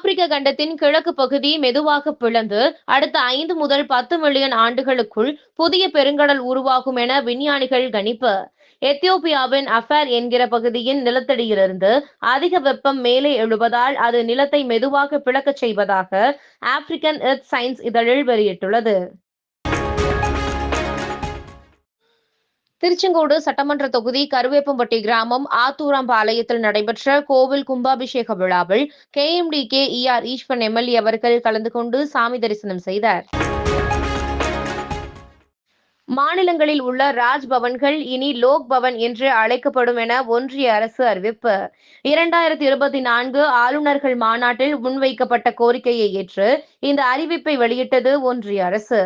கண்டத்தின் கிழக்கு பகுதி மெதுவாக பிளந்து அடுத்த ஐந்து முதல் பத்து மில்லியன் ஆண்டுகளுக்குள் புதிய பெருங்கடல் உருவாகும் என விஞ்ஞானிகள் கணிப்பு. எத்தியோப்பியாவின் அஃபேர் என்கிற பகுதியின் நிலத்தடியிலிருந்து அதிக வெப்பம் மேலே எழுவதால் அது நிலத்தை மெதுவாக பிளக்கச் செய்வதாக ஆப்பிரிக்கன் எர்த் சயின்ஸ் இதழில் வெளியிட்டுள்ளது. திருச்செங்கோடு சட்டமன்ற தொகுதி கருவேப்பம்பட்டி கிராமம் ஆத்தூராம்பாளையத்தில் நடைபெற்ற கோவில் கும்பாபிஷேக விழாவில் கேஎம்டிகே இஆர் ஈஸ்வரன் எம்எல்ஏ அவர்கள் கலந்து கொண்டு சாமி தரிசனம் செய்தார். மாநிலங்களில் உள்ள ராஜ்பவன்கள் இனி லோக் பவன் என்று அழைக்கப்படும் என ஒன்றிய அரசு அறிவிப்பு. இரண்டாயிரத்தி இருபத்தி நான்கு ஆளுநர்கள் மாநாட்டில் முன்வைக்கப்பட்ட கோரிக்கையை ஏற்று இந்த அறிவிப்பை வெளியிட்டது ஒன்றிய அரசு.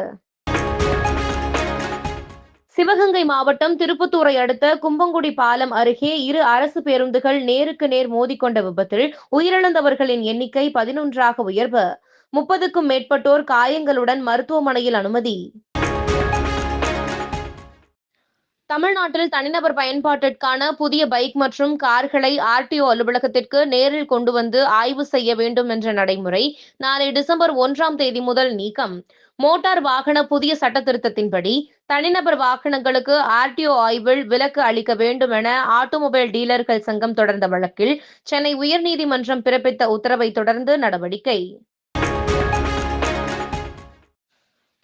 சிவகங்கை மாவட்டம் திருப்பத்தூரை அடுத்த கும்பங்குடி பாலம் அருகே இரு அரசு பேருந்துகள் நேருக்கு நேர் மோதிக்கொண்ட விபத்தில் உயிரிழந்தவர்களின் எண்ணிக்கை பதினொன்றாக உயர்வு. முப்பதுக்கும் மேற்பட்டோர் காயங்களுடன் மருத்துவமனையில் அனுமதி. தமிழ்நாட்டில் தனிநபர் பயன்பாட்டிற்கான புதிய பைக் மற்றும் கார்களை ஆர்டிஓ அலுவலகத்திற்கு நேரில் கொண்டு வந்து ஆய்வு செய்ய வேண்டும் என்ற நடைமுறை நாளை டிசம்பர் ஒன்றாம் தேதி முதல் நீக்கம். மோட்டார் வாகன புதிய சட்ட திருத்தத்தின்படி தனிநபர் வாகனங்களுக்கு ஆர்டிஓ ஆய்வில் விலக்கு அளிக்க வேண்டும் என ஆட்டோமொபைல் டீலர்கள் சங்கம் தொடர்ந்த வழக்கில் சென்னை உயர்நீதிமன்றம் பிறப்பித்த உத்தரவை தொடர்ந்து நடவடிக்கை.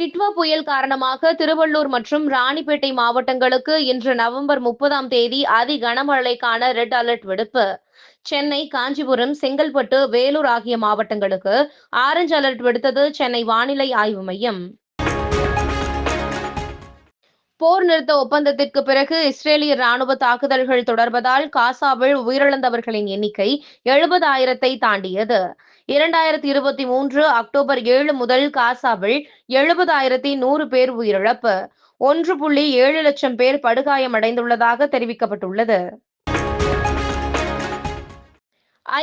டிட்வா புயல் காரணமாக திருவள்ளூர் மற்றும் ராணிப்பேட்டை மாவட்டங்களுக்கு இன்று நவம்பர் முப்பதாம் தேதி அதி கனமழைக்கான ரெட் அலர்ட் விடுப்பு. சென்னை காஞ்சிபுரம் செங்கல்பட்டு வேலூர் ஆகிய மாவட்டங்களுக்கு ஆரஞ்சு அலர்ட் விடுத்தது சென்னை வானிலை ஆய்வு மையம். போர் நிறுத்த ஒப்பந்தத்திற்கு பிறகு இஸ்ரேலிய ராணுவ தாக்குதல்கள் தொடர்வதால் காசாவில் உயிரிழந்தவர்களின் எண்ணிக்கை எழுபதாயிரத்தை தாண்டியது. இரண்டாயிரத்தி இருபத்தி மூன்று அக்டோபர் ஏழு முதல் காசாவில் எழுபதாயிரத்தி நூறு பேர் உயிரிழப்பு. ஒன்று புள்ளி ஏழு லட்சம் பேர் படுகாயமடைந்துள்ளதாக தெரிவிக்கப்பட்டுள்ளது.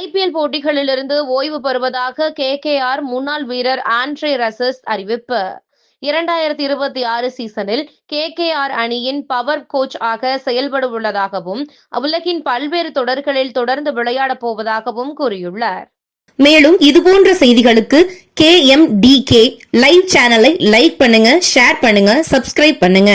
ஐபிஎல் போட்டிகளிலிருந்து ஓய்வு பெறுவதாக கே கே ஆர் முன்னாள் வீரர் ஆண்ட்ரே ரசஸ் அறிவிப்பு. இரண்டாயிரத்தி இருபத்தி ஆறு சீசனில் கேகேஆர் அணியின் பவர் கோச் ஆக செயல்பட உள்ளதாகவும் உலகின் பல்வேறு தொடர்களில் தொடர்ந்து விளையாடப் போவதாகவும் கூறியுள்ளார். மேலும் இதுபோன்ற செய்திகளுக்கு K M D K live சேனலை லைக் பண்ணுங்க ஷேர் பண்ணுங்க சப்ஸ்கிரைப் பண்ணுங்க.